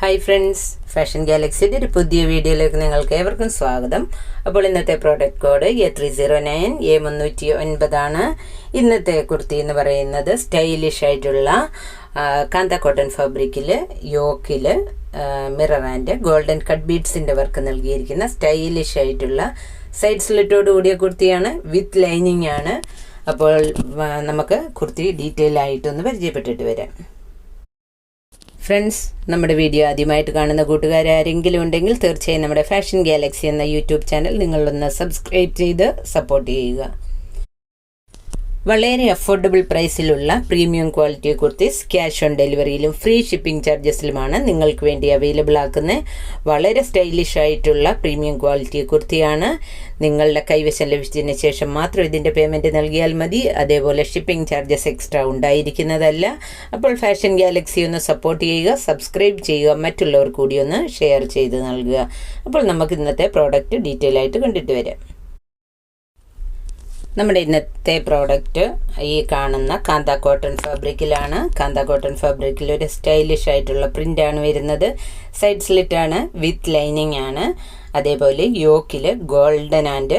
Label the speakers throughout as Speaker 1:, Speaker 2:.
Speaker 1: Hi friends fashion ഗാലക്സിയുടെ ഒരു പുതിയ വീഡിയോയിലേക്ക് നിങ്ങൾക്ക് ഏവർക്കും സ്വാഗതം. അപ്പോൾ ഇന്നത്തെ product code A three zero nine A മുന്നൂറ്റി ഒൻപതാണ് ഇന്നത്തെ കുർത്തി എന്ന് പറയുന്നത് സ്റ്റൈലിഷ് ആയിട്ടുള്ള കാന്ത കോട്ടൺ ഫാബ്രിക്കിൽ യോക്കിൽ മിറർ ആൻഡ് ഗോൾഡൻ കട്ട് ബീഡ്സിന്റെ വർക്ക് നൽകിയിരിക്കുന്ന സ്റ്റൈലിഷ് ആയിട്ടുള്ള സൈഡ് സ്ലിറ്റോട് കൂടിയ കുർത്തിയാണ്. വിത്ത് ലൈനിങ് ആണ്. അപ്പോൾ നമുക്ക് കുർത്തി ഡീറ്റെയിൽ ആയിട്ടൊന്ന് പരിചയപ്പെട്ടിട്ട് വരാം. ഫ്രണ്ട്സ് നമ്മുടെ വീഡിയോ ആദ്യമായിട്ട് കാണുന്ന കൂട്ടുകാർ ആരെങ്കിലും ഉണ്ടെങ്കിൽ തീർച്ചയായും നമ്മുടെ ഫാഷൻ ഗാലക്സി എന്ന യൂട്യൂബ് ചാനൽ നിങ്ങളൊന്ന് സബ്സ്ക്രൈബ് ചെയ്ത് സപ്പോർട്ട് ചെയ്യുക. വളരെ affordable പ്രൈസിലുള്ള premium quality kurtis cash on ഡെലിവറിയിലും free shipping ചാർജസിലുമാണ് നിങ്ങൾക്ക് വേണ്ടി അവൈലബിൾ ആക്കുന്നത്. വളരെ സ്റ്റൈലിഷ് ആയിട്ടുള്ള പ്രീമിയം ക്വാളിറ്റി കുർത്തിയാണ്. നിങ്ങളുടെ കൈവശം ലഭിച്ചതിന് ശേഷം മാത്രം ഇതിന്റെ പേയ്മെന്റ് നൽകിയാൽ മതി. അതേപോലെ ഷിപ്പിംഗ് ചാർജസ് എക്സ്ട്രാ ഉണ്ടായിരിക്കുന്നതല്ല. അപ്പോൾ ഫാഷൻ ഗാലക്സി ഒന്ന് സപ്പോർട്ട് ചെയ്യുക സബ്സ്ക്രൈബ് ചെയ്യുക മറ്റുള്ളവർ കൂടി ഒന്ന് ഷെയർ ചെയ്ത് നൽകുക. അപ്പോൾ നമുക്ക് ഇന്നത്തെ പ്രോഡക്റ്റ് ഡീറ്റെയിൽ ആയിട്ട് കണ്ടിട്ട് വരാം. നമ്മുടെ ഇന്നത്തെ പ്രോഡക്റ്റ് ഈ കാണുന്ന കാന്ത കോട്ടൺ ഫാബ്രിക്കിലാണ്. കാന്ത കോട്ടൺ ഫാബ്രിക്കിൽ ഒരു സ്റ്റൈലിഷ് ആയിട്ടുള്ള പ്രിന്റാണ് വരുന്നത്. സൈഡ് സ്ലിറ്റ് ആണ് വിത്ത് ലൈനിങ് ആണ്. അതേപോലെ യോക്കിൽ ഗോൾഡൻ ആൻഡ്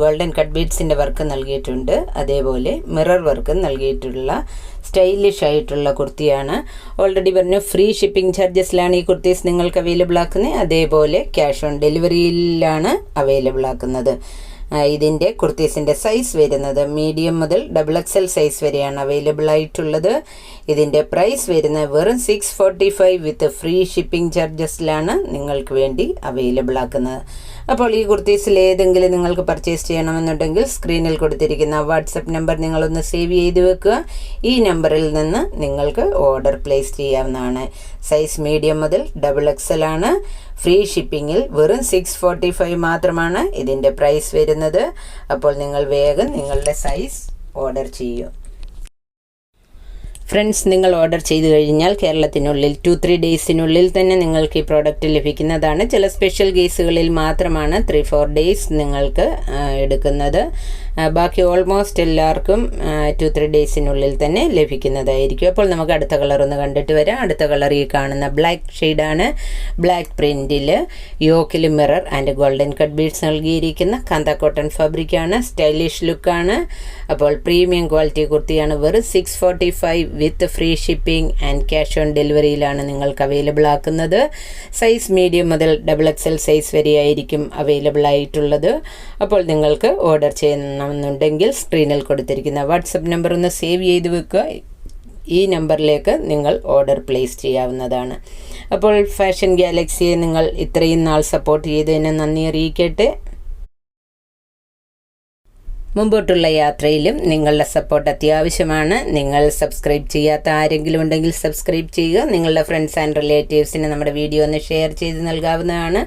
Speaker 1: ഗോൾഡൻ കട്ട് ബീഡ്സിന്റെ വർക്ക് നൽകിയിട്ടുണ്ട്. അതേപോലെ മിറർ വർക്ക് നൽകിയിട്ടുള്ള സ്റ്റൈലിഷ് ആയിട്ടുള്ള കുർത്തിയാണ്. ഓൾറെഡി പറഞ്ഞു ഫ്രീ ഷിപ്പിംഗ് ചാർജസിലാണ് ഈ കുർത്തീസ് നിങ്ങൾക്ക് അവൈലബിൾ ആക്കുന്നത്. അതേപോലെ ക്യാഷ് ഓൺ ഡെലിവറിയിലാണ് അവൈലബിൾ ആക്കുന്നത്. ഇതിന്റെ കുർത്തീസിന്റെ സൈസ് വരുന്നത്. മീഡിയം മുതൽ ഡബിൾ എക്സ് എൽ സൈസ് വരെയാണ് അവൈലബിൾ ആയിട്ടുള്ളത്. ഇതിന്റെ പ്രൈസ് വരുന്നത് വെറും six forty five with free shipping ചാർജസിലാണ് നിങ്ങൾക്ക് വേണ്ടി അവൈലബിൾ ആക്കുന്നത്. അപ്പോൾ ഈ കുർത്തീസിൽ ഏതെങ്കിലും നിങ്ങൾക്ക് പർച്ചേസ് ചെയ്യണമെന്നുണ്ടെങ്കിൽ സ്ക്രീനിൽ കൊടുത്തിരിക്കുന്ന വാട്സപ്പ് നമ്പർ നിങ്ങളൊന്ന് സേവ് ചെയ്ത് വെക്കുക. ഈ നമ്പറിൽ നിന്ന് നിങ്ങൾക്ക് ഓർഡർ പ്ലേസ് ചെയ്യാവുന്നതാണ്. സൈസ് മീഡിയം മുതൽ ഡബിൾ എക്സൽ ആണ്. ഫ്രീ ഷിപ്പിങ്ങിൽ വെറും സിക്സ് ഫോർട്ടി ഫൈവ് മാത്രമാണ് ഇതിന്റെ പ്രൈസ് വരുന്നത്. അപ്പോൾ നിങ്ങൾ വേഗം നിങ്ങളുടെ സൈസ് ഓർഡർ ചെയ്യൂ ഫ്രണ്ട്സ് നിങ്ങൾ ഓർഡർ ചെയ്തു കഴിഞ്ഞാൽ കേരളത്തിനുള്ളിൽ ടു ത്രീ ഡേയ്സിനുള്ളിൽ തന്നെ നിങ്ങൾക്ക് ഈ പ്രോഡക്റ്റ് ലഭിക്കുന്നതാണ്. ചില സ്പെഷ്യൽ കേസുകളിൽ മാത്രമാണ് ത്രീ ഫോർ ഡേയ്സ് നിങ്ങൾക്ക് എടുക്കുന്നത്. ബാക്കി ഓൾമോസ്റ്റ് എല്ലാവർക്കും ടു ത്രീ ഡേയ്സിനുള്ളിൽ തന്നെ ലഭിക്കുന്നതായിരിക്കും. അപ്പോൾ നമുക്ക് അടുത്ത കളർ ഒന്ന് കണ്ടിട്ട് വരാം. അടുത്ത കളർ ഈ കാണുന്ന ബ്ലാക്ക് ഷെയ്ഡാണ് ബ്ലാക്ക് പ്രിന്റിൽ യോക്കിൽ mirror and golden cut beads നൽകിയിരിക്കുന്ന കാന്ത കോട്ടൺ ഫാബ്രിക്കാണ് സ്റ്റൈലിഷ് ലുക്കാണ് അപ്പോൾ പ്രീമിയം ക്വാളിറ്റി കുർത്തിയാണ്. വെറും six forty five with free shipping and cash on ഡെലിവറിയിലാണ് നിങ്ങൾക്ക് അവൈലബിൾ ആക്കുന്നത്. സൈസ് മീഡിയം മുതൽ ഡബിൾ എക്സ് എൽ സൈസ് വരെയായിരിക്കും അവൈലബിൾ ആയിട്ടുള്ളത്. അപ്പോൾ നിങ്ങൾക്ക് ഓർഡർ ചെയ്യണമെന്നുണ്ടെങ്കിൽ സ്ക്രീനിൽ കൊടുത്തിരിക്കുന്ന വാട്സപ്പ് നമ്പർ ഒന്ന് സേവ് ചെയ്ത് വെക്കുക. ഈ നമ്പറിലേക്ക് നിങ്ങൾ ഓർഡർ പ്ലേസ് ചെയ്യാവുന്നതാണ്. അപ്പോൾ ഫാഷൻ ഗാലക്സിയെ നിങ്ങൾ ഇത്രയും നാൾ സപ്പോർട്ട് ചെയ്തതിന് നന്ദി അറിയിക്കട്ടെ. മുമ്പോട്ടുള്ള യാത്രയിലും നിങ്ങളുടെ സപ്പോർട്ട് അത്യാവശ്യമാണ്. നിങ്ങൾ സബ്സ്ക്രൈബ് ചെയ്യാത്ത ആരെങ്കിലും ഉണ്ടെങ്കിൽ സബ്സ്ക്രൈബ് ചെയ്യുക. നിങ്ങളുടെ ഫ്രണ്ട്സ് ആൻഡ് റിലേറ്റീവ്സിന് നമ്മുടെ വീഡിയോ ഒന്ന് ഷെയർ ചെയ്ത് നൽകാവുന്നതാണ്.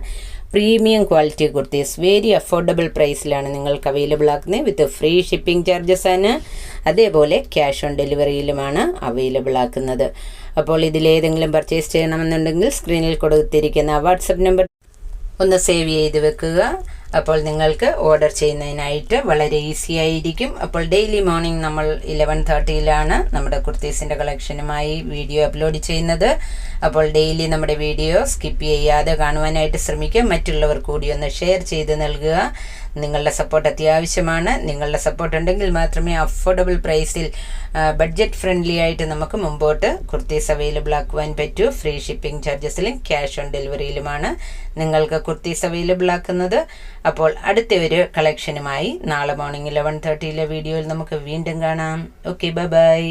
Speaker 1: Premium quality kurtis. Very affordable പ്രൈസിലാണ് നിങ്ങൾക്ക് അവൈലബിൾ ആക്കുന്നത്. വിത്ത് ഫ്രീ ഷിപ്പിംഗ് ചാർജസ് ആണ്. അതേപോലെ ക്യാഷ് ഓൺ ഡെലിവറിയിലുമാണ് അവൈലബിൾ ആക്കുന്നത്. അപ്പോൾ ഇതിലേതെങ്കിലും പർച്ചേസ് ചെയ്യണമെന്നുണ്ടെങ്കിൽ സ്ക്രീനിൽ കൊടുത്തിരിക്കുന്ന വാട്സപ്പ് നമ്പർ ഒന്ന് സേവ് ചെയ്ത് വെക്കുക. അപ്പോൾ നിങ്ങൾക്ക് ഓർഡർ ചെയ്യുന്നതിനായിട്ട് വളരെ ഈസി ആയിരിക്കും. അപ്പോൾ ഡെയിലി മോർണിംഗ് നമ്മൾ ഇലവൻ തേർട്ടിയിലാണ് നമ്മുടെ കുർത്തീസിന്റെ കളക്ഷനുമായി വീഡിയോ അപ്ലോഡ് ചെയ്യുന്നത്. അപ്പോൾ ഡെയിലി നമ്മുടെ വീഡിയോ സ്കിപ്പ് ചെയ്യാതെ കാണുവാനായിട്ട് ശ്രമിക്കുക. മറ്റുള്ളവർ കൂടി ഒന്ന് ഷെയർ ചെയ്ത് നൽകുക. നിങ്ങളുടെ സപ്പോർട്ട് അത്യാവശ്യമാണ്. നിങ്ങളുടെ സപ്പോർട്ട് ഉണ്ടെങ്കിൽ മാത്രമേ അഫോർഡബിൾ പ്രൈസിൽ ബഡ്ജറ്റ് ഫ്രണ്ട്ലി ആയിട്ട് നമുക്ക് മുമ്പോട്ട് കുർത്തീസ് അവൈലബിൾ ആക്കുവാൻ പറ്റൂ. ഫ്രീ ഷിപ്പിംഗ് ചാർജസിലും ക്യാഷ് ഓൺ ഡെലിവറിയിലുമാണ് നിങ്ങൾക്ക് കുർത്തീസ് അവൈലബിൾ ആക്കുന്നത്. അപ്പോൾ അടുത്ത ഒരു കളക്ഷനുമായി നാളെ മോർണിംഗ് ഇലവൻ തേർട്ടിയിലെ വീഡിയോയിൽ നമുക്ക് വീണ്ടും കാണാം. Okay bye bye